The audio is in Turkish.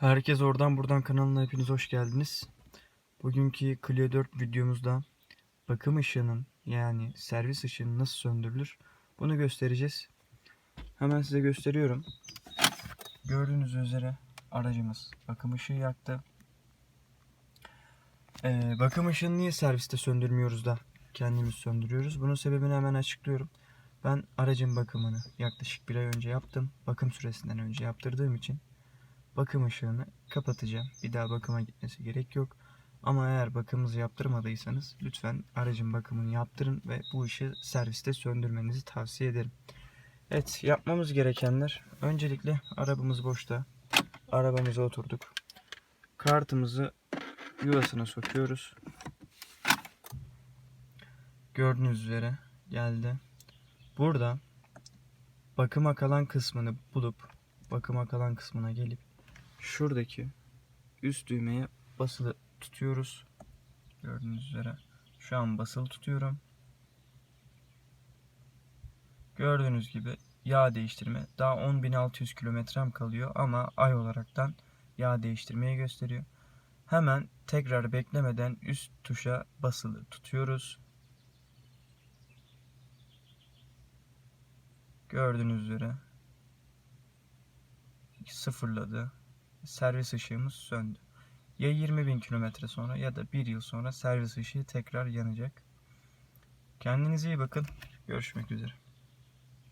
Herkes oradan buradan kanalına hepiniz hoş geldiniz. Bugünkü Clio 4 videomuzda bakım ışığının yani servis ışığının nasıl söndürülür bunu göstereceğiz. Hemen size gösteriyorum. Gördüğünüz üzere aracımız bakım ışığı yaktı. Ee, bakım ışığını niye serviste söndürmüyoruz da kendimiz söndürüyoruz? Bunun sebebini hemen açıklıyorum. Ben aracın bakımını yaklaşık bir ay önce yaptım. Bakım süresinden önce yaptırdığım için bakım ışığını kapatacağım. Bir daha bakıma gitmesi gerek yok. Ama eğer bakımınızı yaptırmadıysanız lütfen aracın bakımını yaptırın ve bu ışığı serviste söndürmenizi tavsiye ederim. Evet yapmamız gerekenler öncelikle arabamız boşta. Arabamıza oturduk. Kartımızı yuvasına sokuyoruz. Gördüğünüz üzere geldi. Burada bakıma kalan kısmını bulup bakıma kalan kısmına gelip şuradaki üst düğmeye basılı tutuyoruz. Gördüğünüz üzere şu an basılı tutuyorum. Gördüğünüz gibi yağ değiştirme. Daha 10.600 kilometrem kalıyor ama ay olaraktan yağ değiştirmeyi gösteriyor. Hemen tekrar beklemeden üst tuşa basılı tutuyoruz. Gördüğünüz üzere sıfırladı. Servis ışığımız söndü. Ya 20 bin kilometre sonra ya da bir yıl sonra servis ışığı tekrar yanacak. Kendinize iyi bakın. Görüşmek üzere.